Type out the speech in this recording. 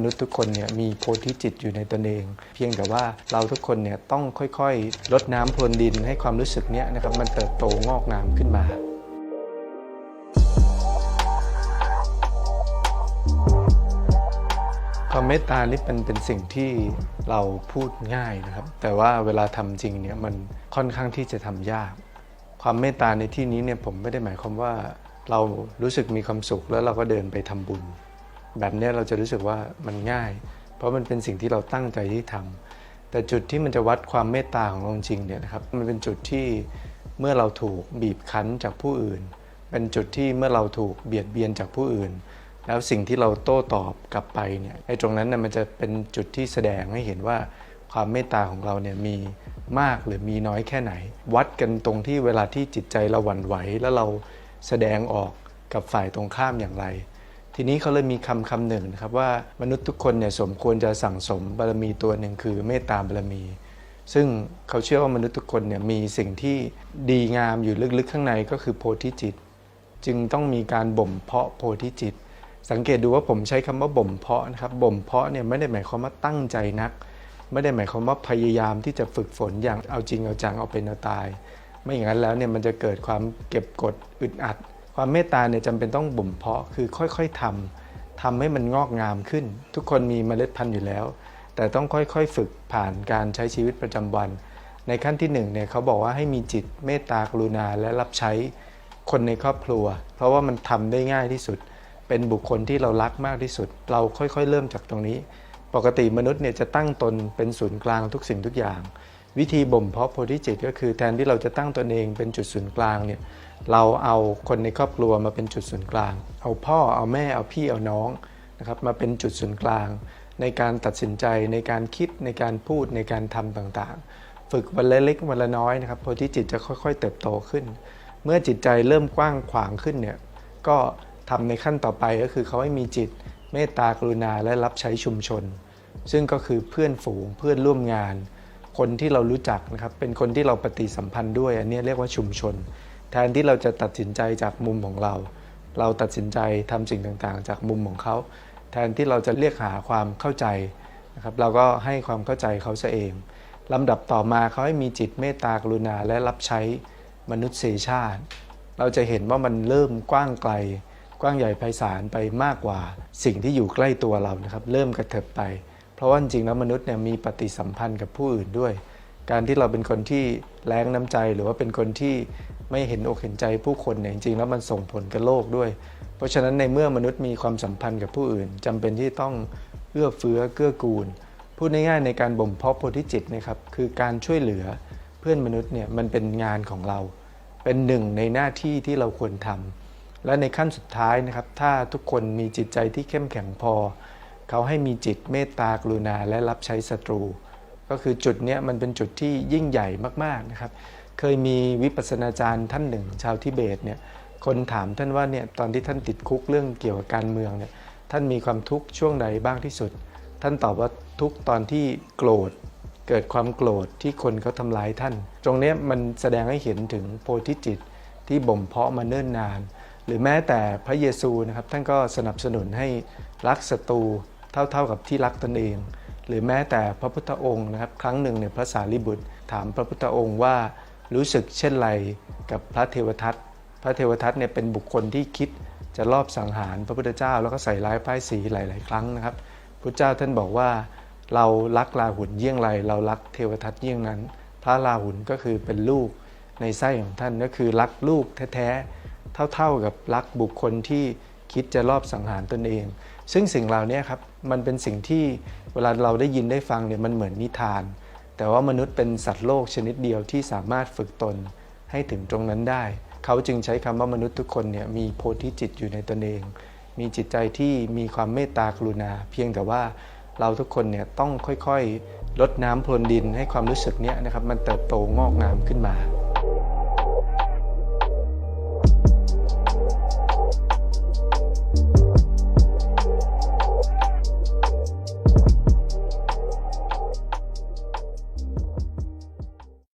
มนุษย์ทุกคนเนี่ยมีโพธิจิตอยู่ในตนเอง เพียงแต่ว่าเราทุกคนเนี่ยต้องค่อยๆลดน้ำพรวนดินให้ความรู้สึกเนี้ยนะครับมันเติบโตงอกงามขึ้นมาความเมตตานี่เป็นเป็นสิ่งที่เราพูดง่ายนะครับ แต่ว่าเวลาทำจริงเนี่ยมันค่อนข้างที่จะทำยาก ความเมตตาในที่นี้เนี่ยผมไม่ได้หมายความว่าเรารู้สึกมีความสุขแล้วเราก็เดินไปทำบุญ แบบนี้เราจะรู้สึกว่ามันง่าย เพราะมันเป็นสิ่งที่เราตั้งใจที่ทำแต่จุดที่มันจะวัดความเมตตาของเราจริงเนี่ยนะครับมันเป็นจุดที่เมื่อเราถูกบีบคั้นจากผู้อื่น เป็นจุดที่เมื่อเราถูกเบียดเบียนจากผู้อื่น แล้วสิ่งที่เราโต้ตอบกลับไปเนี่ยไอ้ตรงนั้นน่ะมันจะเป็นจุดที่แสดงให้เห็นว่าความเมตตาของเราเนี่ยมีมากหรือมีน้อยแค่ไหน วัดกันตรงที่เวลาที่จิตใจเราหวั่นไหว แล้วเราแสดงออกกับฝ่ายตรงข้ามอย่างไร ทีนี้เขาเลยมีคำคำหนึ่งนะครับว่ามนุษย์ทุกคนเนี่ยสมควรจะสั่งสมบารมีตัวหนึ่งคือเมตตาบารมี ซึ่งเขาเชื่อว่ามนุษย์ทุกคนเนี่ยมีสิ่งที่ดีงามอยู่ลึกๆข้างในก็คือโพธิจิต จึงต้องมีการบ่มเพาะโพธิจิต สังเกตดูว่าผมใช้คำว่าบ่มเพาะนะครับบ่มเพาะเนี่ยไม่ได้หมายความว่าตั้งใจนัก ไม่ได้หมายความว่าพยายามที่จะฝึกฝนอย่างเอาจริงเอาจังเอาเป็นเอาตาย ไม่อย่างนั้นแล้วเนี่ยมันจะเกิดความเก็บกดอึดอัด ความเมตตาเนี่ยจำเป็นต้องบ่มเพาะคือค่อยๆทำทำให้มันงอกงามขึ้น ทุกคนมีเมล็ดพันธุ์อยู่แล้ว แต่ต้องค่อยๆฝึกผ่านการใช้ชีวิตประจำวัน ในขั้นที่หนึ่งเนี่ยเขาบอกว่าให้มีจิตเมตตากรุณาและรับใช้คนในครอบครัว เพราะว่ามันทำได้ง่ายที่สุด เป็นบุคคลที่เรารักมากที่สุด เราค่อยๆ เริ่มจากตรงนี้ ปกติมนุษย์เนี่ยจะตั้งตนเป็นศูนย์กลางทุกสิ่งทุกอย่าง วิธีบ่มเพาะโพธิจิตก็คือแทนที่เราจะตั้งตนเองเป็นจุดศูนย์กลางเนี่ยเราเอาคนในครอบครัวมาเป็นจุดศูนย์กลาง เอาพ่อเอาแม่เอาพี่เอาน้องนะครับมาเป็นจุดศูนย์กลาง ในการตัดสินใจในการคิดในการพูดในการทำต่างๆ ฝึกวันละเล็กวันละน้อยนะครับโพธิจิตจะค่อย ๆ เติบโตขึ้น เมื่อจิตใจเริ่มกว้างขวางขึ้นเนี่ยก็ทำในขั้นต่อไปก็คือเขาให้มีจิตเมตตากรุณาและรับใช้ชุมชน ซึ่งก็คือเพื่อนฝูงเพื่อนร่วมงาน คนที่เรารู้จักนะครับเป็นคนที่เราปฏิสัมพันธ์ด้วย อันนี้เรียกว่าชุมชน แทนที่เราจะตัดสินใจจากมุมของเรา เราตัดสินใจทำสิ่งต่างๆ จากมุมของเขา แทนที่เราจะเรียกหาความเข้าใจนะครับเราก็ให้ความเข้าใจเขาซะเองลำดับต่อมาเขาให้มีจิตเมตตากรุณาและรับใช้มนุษยชาติ เราจะเห็นว่ามันเริ่มกว้างไกล กว้างใหญ่ไพศาลไปมากกว่า สิ่งที่อยู่ใกล้ตัวเรานะครับ เริ่มกระเถิบไป เพราะว่าจริงๆแล้วมนุษย์เนี่ยมีปฏิสัมพันธ์กับผู้อื่นด้วย การที่เราเป็นคนที่แรงน้ำใจ หรือว่าเป็นคนที่ไม่เห็นอกเห็นใจผู้คนเนี่ยจริงๆแล้วมันส่งผลกับโลกด้วย เพราะฉะนั้นในเมื่อมนุษย์มีความสัมพันธ์กับผู้อื่นจำเป็นที่ต้องเอื้อเฟื้อเกื้อกูล พูดง่ายๆในการบ่มเพาะโพธิจิตนะครับคือการช่วยเหลือเพื่อนมนุษย์เนี่ยมันเป็นงานของเรา เป็นหนึ่งในหน้าที่ที่เราควรทำและในขั้นสุดท้ายนะครับถ้าทุกคนมีจิตใจที่เข้มแข็งพอ เขาให้มีจิตเมตตากรุณาและรับใช้ศัตรู ก็คือจุดนี้มันเป็นจุดที่ยิ่งใหญ่มากๆนะครับเคยมีวิปัสสนาจารย์ท่านหนึ่ง ชาวทิเบตเนี่ยคนถามท่านว่าเนี่ยตอนที่ท่านติดคุกเรื่องเกี่ยวกับการเมืองเนี่ยท่านมีความทุกข์ช่วงใดบ้างที่สุด ท่านตอบว่าทุกตอนที่โกรธเกิดความโกรธที่คนเขาทำร้ายท่าน ตรงนี้มันแสดงให้เห็นถึงโพธิจิตที่บ่มเพาะมาเนิ่นนาน หรือแม้แต่พระเยซูนะครับท่านก็สนับสนุนให้รักศัตรู เท่าๆกับที่รักตนเอง หรือแม้แต่พระพุทธองค์นะครับครั้งหนึ่งเนี่ยพระสารีบุตร ถามพระพุทธองค์ว่ารู้สึกเช่นไรกับพระเทวทัตพระเทวทัตเนี่ยเป็นบุคคลที่คิดจะลอบสังหารพระพุทธเจ้า แล้วก็ใส่ร้ายป้ายสีหลาย ๆ ครั้งนะครับพระเจ้าท่านบอกว่า เรารักลาหุนเยี่ยงไร เรารักเทวทัตเยี่ยงนั้น พระลาหุนก็คือเป็นลูกในไส้ของท่านก็คือรักลูกแท้ ๆ เท่า ๆกับรักบุคคลที่ คิดจะลอบสังหารตนเอง ซึ่งสิ่งเหล่านี้ครับมันเป็นสิ่งที่เวลาเราได้ยินได้ฟังเนี่ยมันเหมือนนิทาน แต่ว่ามนุษย์เป็นสัตว์โลกชนิดเดียวที่สามารถฝึกตนให้ถึงตรงนั้นได้ เขาจึงใช้คำว่ามนุษย์ทุกคนเนี่ยมีโพธิจิตอยู่ในตนเอง มีจิตใจที่มีความเมตตากรุณา เพียงแต่ว่าเราทุกคนเนี่ยต้องค่อยๆลดน้ำพรวนดินให้ความรู้สึกเนี้ยนะครับมันเติบโตงอกงามขึ้นมา